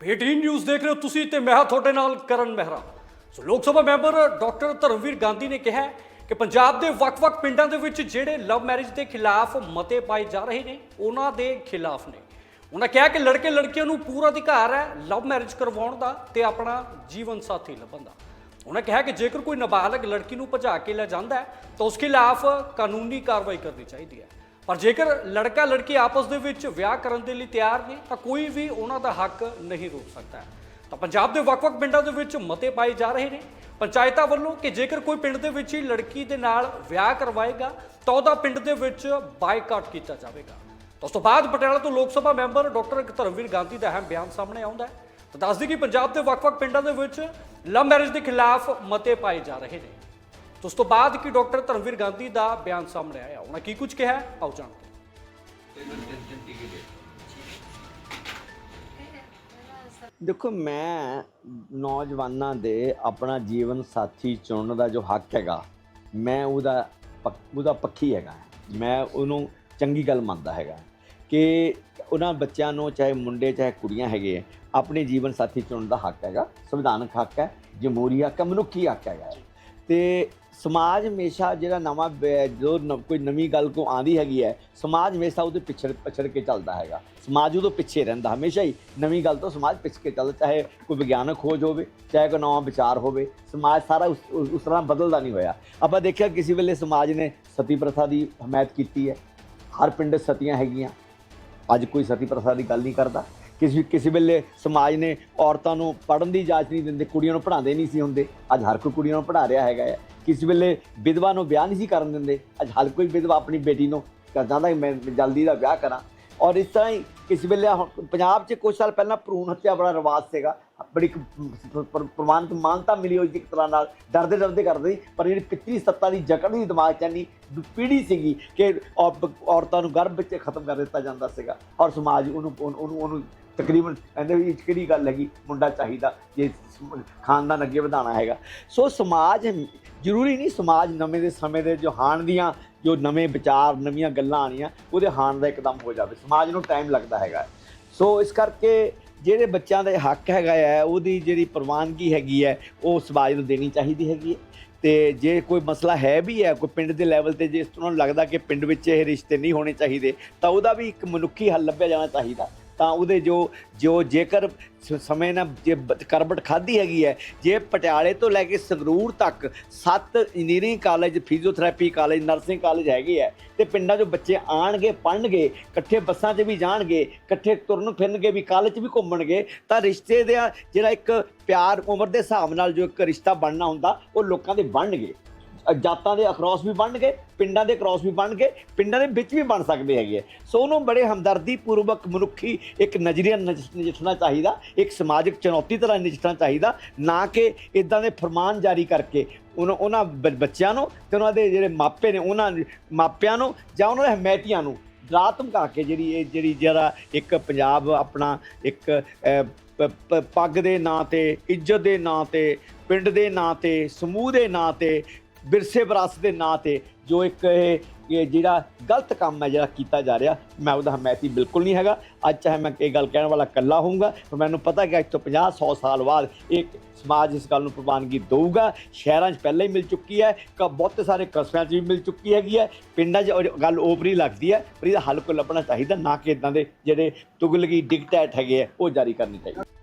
PT news ਦੇਖ ਰਹੇ ਹੋ ਤੁਸੀਂ ਤੇ ਮੈਂ ਹਾਂ ਤੁਹਾਡੇ ਨਾਲ Karan Mehra. So Lok Sabha member doctor Dharamvir Gandhi ਨੇ ਕਿਹਾ ਕਿ ਪੰਜਾਬ ਦੇ ਵੱਖ-ਵੱਖ ਪਿੰਡਾਂ ਦੇ ਵਿੱਚ ਜਿਹੜੇ ਲਵ ਮੈਰਿਜ ਦੇ ਖਿਲਾਫ ਮਤੇ ਪਾਏ ਜਾ ਰਹੇ ਨੇ, ਉਹਨਾਂ ਦੇ ਖਿਲਾਫ ਨੇ। ਉਹਨਾਂ ਕਿਹਾ ਕਿ ਲੜਕੇ ਲੜਕੀਆਂ ਨੂੰ ਪੂਰਾ ਅਧਿਕਾਰ ਹੈ ਲਵ ਮੈਰਿਜ ਕਰਵਾਉਣ ਦਾ ਤੇ ਆਪਣਾ ਜੀਵਨ ਸਾਥੀ ਲੱਭਣ ਦਾ। ਉਹਨਾਂ ਕਿਹਾ ਕਿ ਜੇਕਰ ਕੋਈ ਨਾਬਾਲਗ ਲੜਕੀ ਨੂੰ ਭਜਾ ਕੇ ਲੈ ਜਾਂਦਾ ਹੈ, ਤਾਂ ਉਸ ਖਿਲਾਫ ਕਾਨੂੰਨੀ ਕਾਰਵਾਈ ਕਰਨੀ ਚਾਹੀਦੀ ਹੈ। ਪਰ ਜੇਕਰ ਲੜਕਾ ਲੜਕੀ ਆਪਸ ਦੇ ਵਿੱਚ ਵਿਆਹ ਕਰਨ ਦੇ ਲਈ ਤਿਆਰ ਨੇ, ਤਾਂ ਕੋਈ ਵੀ ਉਹਨਾਂ ਦਾ ਹੱਕ ਨਹੀਂ ਰੋਕ ਸਕਦਾ। ਤਾਂ ਪੰਜਾਬ ਦੇ ਵੱਖ-ਵੱਖ ਪਿੰਡਾਂ ਦੇ ਵਿੱਚ ਮਤੇ ਪਾਏ ਜਾ ਰਹੇ ਨੇ। ਪੰਚਾਇਤਾਂ ਵੱਲੋਂ ਕਿ ਜੇਕਰ ਕੋਈ ਪਿੰਡ ਦੇ ਵਿੱਚ ਹੀ ਲੜਕੀ ਦੇ ਨਾਲ ਵਿਆਹ ਕਰਵਾਏਗਾ, ਤਾਂ ਉਹਦਾ ਪਿੰਡ ਦੇ ਵਿੱਚ ਬਾਈਕਾਟ ਕੀਤਾ ਜਾਵੇਗਾ। ਉਸ ਤੋਂ ਬਾਅਦ ਪਟਿਆਲਾ ਤੋਂ ਲੋਕ ਸਭਾ ਮੈਂਬਰ ਡਾਕਟਰ ਧਰਮਵੀਰ ਗਾਂਧੀ ਦਾ ਅਹਿਮ ਬਿਆਨ ਸਾਹਮਣੇ ਆਉਂਦਾ ਹੈ। ਤਾਂ ਦੱਸਦੀ ਕਿ ਪੰਜਾਬ ਦੇ ਵੱਖ-ਵੱਖ ਪਿੰਡਾਂ ਦੇ ਵਿੱਚ ਲਵ ਮੈਰਿਜ ਦੇ ਖਿਲਾਫ ਮਤੇ ਪਾਏ ਜਾ ਰਹੇ ਨੇ। ਉਸ ਤੋਂ ਬਾਅਦ ਕਿ ਡਾਕਟਰ ਧਰਮਵੀਰ ਗਾਂਧੀ ਦਾ ਬਿਆਨ ਸਾਹਮਣੇ ਆਇਆ। ਉਹਨਾਂ ਕੀ ਕੁਝ ਕਿਹਾ? ਆਓ ਜਾਣਦੇ ਦੇਖੋ, ਮੈਂ ਨੌਜਵਾਨਾਂ ਦੇ ਆਪਣਾ ਜੀਵਨ ਸਾਥੀ ਚੁਣਨ ਦਾ ਜੋ ਹੱਕ ਹੈਗਾ, ਮੈਂ ਉਹਦਾ ਪੱਕ- ਉਹਦਾ ਪੱਖੀ ਹੈਗਾ। ਮੈਂ ਉਹਨੂੰ ਚੰਗੀ ਗੱਲ ਮੰਨਦਾ ਹੈਗਾ ਕਿ ਉਹਨਾਂ ਬੱਚਿਆਂ ਨੂੰ, ਚਾਹੇ ਮੁੰਡੇ, ਚਾਹੇ ਕੁੜੀਆਂ ਹੈਗੇ ਆਪਣੇ ਜੀਵਨ ਸਾਥੀ ਚੁਣਨ ਦਾ ਹੱਕ ਹੈਗਾ। ਸੰਵਿਧਾਨਕ ਹੱਕ ਹੈ, ਜਮਹੂਰੀ ਹੱਕ ਹੈ, ਮਨੁੱਖੀ ਹੱਕ ਹੈਗਾ। ਤੇ ਸਮਾਜ ਹਮੇਸ਼ਾ ਜਿਹੜਾ ਨਵਾਂ ਬ- ਜੋ ਨ- ਕੋਈ ਨਵੀਂ ਗੱਲ ਕੋ ਆਂਦੀ ਹੈਗੀ ਹੈ, ਸਮਾਜ ਹਮੇਸ਼ਾ ਉਹਦੇ ਪਿਛੜ ਪਛੜ ਕੇ ਚੱਲਦਾ ਹੈਗਾ। ਸਮਾਜ ਉਹਦੋਂ ਪਿੱਛੇ ਰਹਿੰਦਾ, ਹਮੇਸ਼ਾ ਹੀ ਨਵੀਂ ਗੱਲ ਤੋਂ ਸਮਾਜ ਪਿੱਛੇ ਕੇ ਚੱਲਦਾ ਚਾਹੇ ਕੋਈ ਵਿਗਿਆਨਕ ਖੋਜ ਹੋਵੇ, ਚਾਹੇ ਕੋਈ ਨਵਾਂ ਵਿਚਾਰ ਹੋਵੇ, ਸਮਾਜ ਸਾਰਾ ਉਸ ਤਰ੍ਹਾਂ ਬਦਲਦਾ ਨਹੀਂ ਹੋਇਆ। ਆਪਾਂ ਦੇਖਿਆ ਕਿਸੇ ਵੇਲੇ ਸਮਾਜ ਨੇ ਸਤੀ ਪ੍ਰਥਾ ਦੀ ਹਮਾਇਤ ਕੀਤੀ ਹੈ। ਹਰ ਪਿੰਡ ਸਤੀਆਂ ਹੈਗੀਆਂ। ਅੱਜ ਕੋਈ ਸਤੀ ਪ੍ਰਥਾ ਦੀ ਗੱਲ ਨਹੀਂ ਕਰਦਾ। ਕਿਸੇ ਕਿਸੇ ਵੇਲੇ ਸਮਾਜ ਨੇ ਔਰਤਾਂ ਨੂੰ ਪੜ੍ਹਨ ਦੀ ਇਜਾਜ਼ਤ ਨਹੀਂ ਦਿੰਦੇ, ਕੁੜੀਆਂ ਨੂੰ ਪੜ੍ਹਾਉਂਦੇ ਨਹੀਂ ਸੀ ਹੁੰਦੇ। ਅੱਜ ਹਰ ਕੋਈ ਕੁੜੀਆਂ ਨੂੰ ਪੜ੍ਹਾ ਰਿਹਾ ਹੈਗਾ ਹੈ ਕਿਸੇ ਵੇਲੇ ਵਿਧਵਾ ਨੂੰ ਵਿਆਹ ਨਹੀਂ ਸੀ ਕਰਨ ਦਿੰਦੇ। ਅੱਜ ਹਰ ਕੋਈ ਵਿਧਵਾ ਆਪਣੀ ਬੇਟੀ ਨੂੰ ਚਾਹੁੰਦਾ ਕਿ ਮੈਂ ਜਲਦੀ ਦਾ ਵਿਆਹ ਕਰਾਂ। ਔਰ ਇਸ ਤਰ੍ਹਾਂ ਹੀ ਕਿਸੇ ਵੇਲੇ ਹੁਣ ਪੰਜਾਬ 'ਚ ਕੁਝ ਸਾਲ ਪਹਿਲਾਂ ਭਰੂਣ ਹੱਤਿਆ ਬੜਾ ਰਿਵਾਜ ਸੀਗਾ। ਬੜੀ ਇੱਕ ਮਾਨਤਾ ਮਿਲੀ ਹੋਈ ਸੀ ਇੱਕ ਤਰ੍ਹਾਂ ਨਾਲ। ਡਰਦੇ ਡਰਦੇ ਕਰਦੇ ਸੀ, ਪਰ ਜਿਹੜੀ ਪਿਛਲੀ ਸੱਤਾ ਦੀ ਜਕੜ ਦੀ ਦਿਮਾਗ 'ਚ ਇੰਨੀ ਪੀੜੀ ਸੀਗੀ ਕਿ ਔਰਤਾਂ ਨੂੰ ਗਰਭ ਵਿੱਚ ਖਤਮ ਕਰ ਦਿੱਤਾ ਜਾਂਦਾ ਸੀਗਾ। ਔਰ ਸਮਾਜ ਉਹਨੂੰ, ਉਹਨੂੰ- ਉਹਨੂੰ ਤਕਰੀਬਨ ਕਹਿੰਦੇ ਵੀ ਕਿਹੜੀ ਗੱਲ ਹੈਗੀ? ਮੁੰਡਾ ਚਾਹੀਦਾ, ਜੇ ਖਾਨਦਾਨ ਅੱਗੇ ਵਧਾਉਣਾ ਹੈਗਾ। ਸੋ ਸਮਾਜ ਜ਼ਰੂਰੀ ਨਹੀਂ ਸਮਾਜ ਨਵੇਂ ਦੇ ਸਮੇਂ ਦੇ ਜੋ ਹਾਣ ਦੀਆਂ, ਜੋ ਨਵੇਂ ਵਿਚਾਰ, ਨਵੀਆਂ ਗੱਲਾਂ ਆਣੀਆਂ ਉਹਦੇ ਹਾਣ ਦਾ ਇੱਕਦਮ ਹੋ ਜਾਵੇ। ਸਮਾਜ ਨੂੰ ਟਾਈਮ ਲੱਗਦਾ ਹੈਗਾ। ਸੋ ਇਸ ਕਰਕੇ ਜਿਹੜੇ ਬੱਚਿਆਂ ਦਾ ਹੱਕ ਹੈਗਾ ਹੈ ਉਹਦੀ ਜਿਹੜੀ ਪ੍ਰਵਾਨਗੀ ਹੈਗੀ ਹੈ ਉਹ ਸਮਾਜ ਨੂੰ ਦੇਣੀ ਚਾਹੀਦੀ ਹੈਗੀ ਹੈ ਤੇ ਜੇ ਕੋਈ ਮਸਲਾ ਹੈ ਵੀ ਹੈ ਕੋਈ ਪਿੰਡ ਦੇ ਲੈਵਲ ਤੇ, ਜੇ ਇਸ ਤਰ੍ਹਾਂ ਨੂੰ ਲੱਗਦਾ ਕਿ ਪਿੰਡ ਵਿੱਚ ਇਹ ਰਿਸ਼ਤੇ ਨਹੀਂ ਹੋਣੇ ਚਾਹੀਦੇ, ਤਾਂ ਉਹਦਾ ਵੀ ਇੱਕ ਮਨੁੱਖੀ ਹੱਲ ਲੱਭਿਆ ਜਾਣਾ ਚਾਹੀਦਾ। ਤਾਂ ਉਹਦੇ ਜੋ ਜੋ ਜੇਕਰ ਸਮੇਂ ਨਾਲ ਜੇ ਕਰਬਟ ਖਾਦੀ ਹੈਗੀ ਹੈ, ਜੇ ਪਟਿਆਲੇ ਤੋਂ ਲੈ ਕੇ ਸੰਗਰੂਰ ਤੱਕ ਸੱਤ engineering college physiotherapy college nursing college ਹੈਗੇ ਹੈ, ਤੇ ਪਿੰਡਾਂ 'ਚੋਂ ਬੱਚੇ ਆਣਗੇ, ਪੜ੍ਹਨਗੇ, ਇਕੱਠੇ ਬੱਸਾਂ 'ਚ ਵੀ ਜਾਣਗੇ, ਇਕੱਠੇ ਤੁਰਨ ਫਿਰਨਗੇ, ਵੀ ਕਾਲਜ 'ਚ ਵੀ ਘੁੰਮਣਗੇ, ਤਾਂ ਰਿਸ਼ਤੇ ਦਾ ਜਿਹੜਾ ਇੱਕ ਪਿਆਰ ਉਮਰ ਦੇ ਹਿਸਾਬ ਨਾਲ ਜੋ ਇੱਕ ਰਿਸ਼ਤਾ ਬਣਨਾ ਹੁੰਦਾ, ਉਹ ਲੋਕਾਂ ਦੇ ਬਣਨਗੇ। ਜਾਤਾਂ ਦੇ ਅਕਰੋਸ ਵੀ ਬਣਨਗੇ ਪਿੰਡਾਂ ਦੇ ਕ੍ਰਾਸ ਵੀ ਬਣਨਗੇ ਪਿੰਡਾਂ ਦੇ ਵਿੱਚ ਵੀ ਬਣ ਸਕਦੇ ਹੈਗੇ ਆ। ਸੋ ਉਹਨੂੰ ਬੜੇ ਹਮਦਰਦੀ ਪੂਰਵਕ ਮਨੁੱਖੀ ਇੱਕ ਨਜ਼ਰੀਆ ਨਜ- ਨਜਿੱਠਣਾ ਚਾਹੀਦਾ, ਇੱਕ ਸਮਾਜਿਕ ਚੁਣੌਤੀ ਤਰ੍ਹਾਂ ਨਜਿੱਠਣਾ ਚਾਹੀਦਾ, ਨਾ ਕਿ ਇਦਾਂ ਦੇ ਫਰਮਾਨ ਜਾਰੀ ਕਰਕੇ ਉਹਨਾਂ ਉਹਨਾਂ ਬ- ਬੱਚਿਆਂ ਨੂੰ ਤੇ ਉਹਨਾਂ ਦੇ ਜਿਹੜੇ ਮਾਪੇ ਨੇ, ਉਹਨਾਂ ਮਾਪਿਆਂ ਨੂੰ ਜਾਂ ਉਹਨਾਂ ਦੇ ਹਮਾਇਤੀਆਂ ਨੂੰ ਡਰਾ ਧਮਕਾ ਕੇ ਜਿਹੜੀ ਇਹ, ਜਿਹੜੀ ਜਿਹੜਾ ਇੱਕ ਪੰਜਾਬ ਆਪਣਾ ਇੱਕ ਪੱਗ ਦੇ ਨਾਂ ਤੇ, ਇੱਜ਼ਤ ਦੇ ਨਾਂ ਤੇ, ਪਿੰਡ ਦੇ ਨਾਂ ਤੇ, ਸਮੂਹ ਦੇ ਨਾਂ ਤੇ ਵਿਰਸੇ ਵਿਰਾਸਤ ਦੇ ਨਾਂ ਤੇ ਜੋ ਇੱਕ ਇਹ ਇਹ ਜਿਹੜਾ ਗਲਤ ਕੰਮ ਹੈ ਜਿਹੜਾ ਕੀਤਾ ਜਾ ਰਿਹਾ, ਮੈਂ ਉਹਦਾ ਹਮਾਇਤੀ ਬਿਲਕੁਲ ਨਹੀਂ ਹੈਗਾ। ਅੱਜ ਚਾਹੇ ਮੈਂ ਇਹ ਗੱਲ ਕਹਿਣ ਵਾਲਾ ਇਕੱਲਾ ਹੋਊਂਗਾ, ਪਰ ਮੈਨੂੰ ਪਤਾ ਕਿ ਅੱਜ ਤੋਂ 50 100 ਸਾਲ ਬਾਅਦ ਇੱਕ ਸਮਾਜ ਇਸ ਗੱਲ ਨੂੰ ਪ੍ਰਵਾਨਗੀ ਦੇਊਗਾ। ਸ਼ਹਿਰਾਂ 'ਚ ਪਹਿਲਾਂ ਹੀ ਮਿਲ ਚੁੱਕੀ ਹੈ ਕ ਬਹੁਤ ਸਾਰੇ ਕਸਬਿਆਂ 'ਚ ਵੀ ਮਿਲ ਚੁੱਕੀ ਹੈਗੀ ਹੈ। ਪਿੰਡਾਂ 'ਚ ਗੱਲ ਓਪਰੀ ਲੱਗਦੀ ਹੈ, ਪਰ ਇਹਦਾ ਹੱਲ ਕੋਈ ਲੱਭਣਾ ਚਾਹੀਦਾ, ਨਾ ਕਿ ਇਦਾਂ ਦੇ ਜਿਹੜੇ ਤੁਗਲਗੀ ਡਿਕਟੈਟ ਹੈਗੇ ਆ ਉਹ ਜਾਰੀ ਕਰਨੀ ਚਾਹੀਦੀ